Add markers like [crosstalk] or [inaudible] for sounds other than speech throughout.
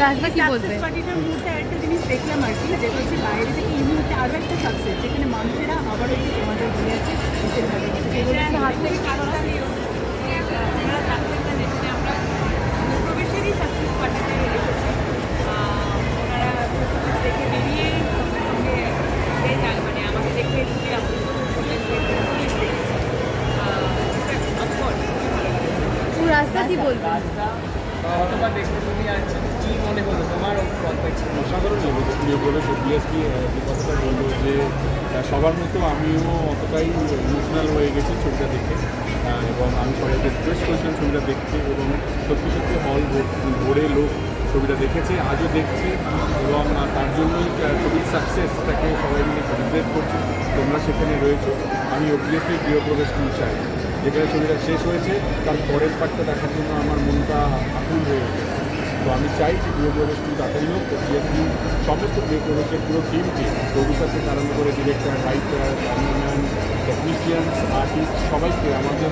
রাজদা কি বলবে? পার্টিটার মুহূর্তে একটা জিনিস দেখলাম আর কি যেটা হচ্ছে বাইরে থেকে এই মুহূর্তে আরও একটা সাকসেস যেখানে মানুষেরা আবার যে তোমাদের বলে আছে হাত থেকে আমরা প্রবেশেরই সাকসেস পার্টিতে এসেছি। ওনারা দেখে বেরিয়ে মানে আমাকে দেখে ভালো লাগে রাজদা কি বলবে? অথবা দেখতে তুমি আসছো কি মনে হলো তোমার অসাধারণ লেগেছে। প্রিয় বলে অবভিয়াসলি কথাটা বলল যে সবার মতো আমিও অতটাই ইমোশনাল হয়ে গেছি ছবিটা দেখে। এবং আমি সবাইকে রিকোয়েস্ট করেছিলাম ছবিটা দেখতে এবং সত্যি সত্যি হল ভরে লোক ছবিটা দেখেছে, আজও দেখছে এবং তার জন্যই ছবির সাকসেসটাকে সবাই মিলে সেলিব্রেট করছে। তোমরা সেখানে রয়েছে। আমি অবভিয়াসলি প্রিয় প্রবেশ চাই। যেখানে ছবিটা শেষ হয়েছে, তার পরের পার্টটা দেখার জন্য আমার মনটা আকুল হয়ে গেছে তো আমি চাই যে প্রিয় প্রবেশ টু তাড়াতাড়ি হোক অবভিয়াসলি সমস্ত প্রিয় প্রবেশের পুরো টিমকে প্রডিউসার থেকে আরম্ভ করে director writer cameraman technicians artist সবাইকে আমাদের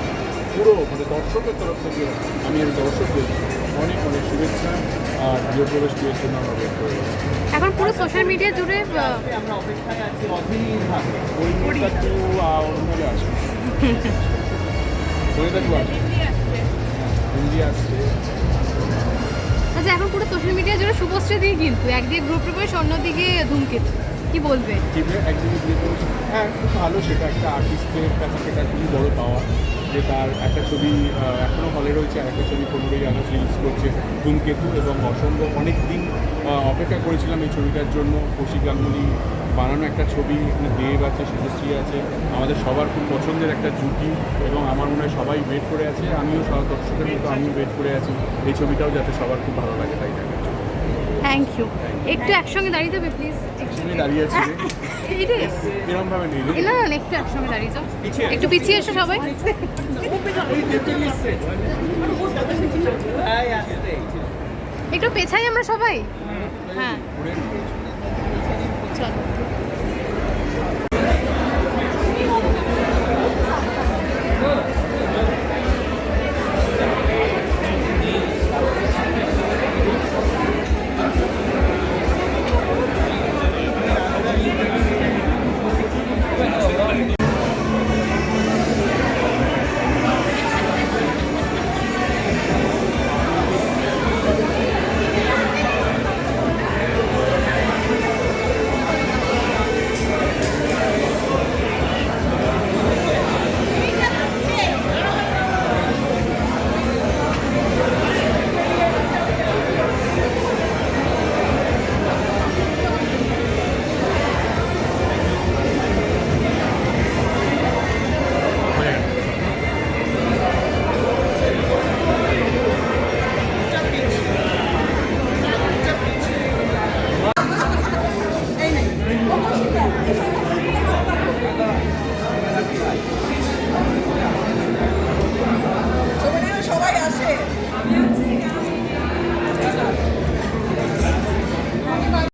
পুরো মানে দর্শকের তরফ থেকে আমি আমি দর্শকদের অনেক অনেক শুভেচ্ছা আর প্রিয় প্রবেশ টু এর জন্য আমরা ওয়েট করে এখন পুরো সোশ্যাল মিডিয়া জুড়ে আমরা অপেক্ষায় আছি অধীর পরিণীতা টু অন্যভাবে আসবে হিন্দি আসছে আচ্ছা এখন পুরো সোশ্যাল মিডিয়া জুড়ে শুভশ্রী দিয়ে কিন্তু, একদিকে গ্রুপ প্রবেশ অন্যদিকে ধূমকেতু। কি বলবে? হ্যাঁ খুব ভালো, সেটা একটা আর্টিস্টের কাছে, সেটা খুবই বড় পাওয়া, যে তার একটা ছবি এখনও হলে রয়েছে, আর একটা ছবি পনেরোই আগস্ট রিলিজ করছে ধূমকেতু এবং অসম্ভব অনেক দিন অপেক্ষা করেছিলাম এই ছবিটার জন্য, কৌশিক গাঙ্গুলি বানানো একটা ছবি এখানে দেব আছে শুভশ্রী আছে। আমাদের সবার খুব পছন্দের একটা জুটি এবং আমার মনে হয় সবাই ওয়েট করে আছে। আমিও সব দর্শকের মতো আমিও ওয়েট করে আছি। এই ছবিটাও যাতে সবার খুব ভালো লাগে তাই দেখার জন্য। থ্যাংক ইউ একটু একসঙ্গে দাঁড়িয়ে যাবে প্লিজ একসঙ্গে দাঁড়িয়ে আছি [laughs] না না না, একটু একসঙ্গে দাঁড়িয়ে যাও। একটু পিছিয়ে এসো সবাই। [laughs] একটু পেছাই আমরা সবাই। হ্যাঁ। 对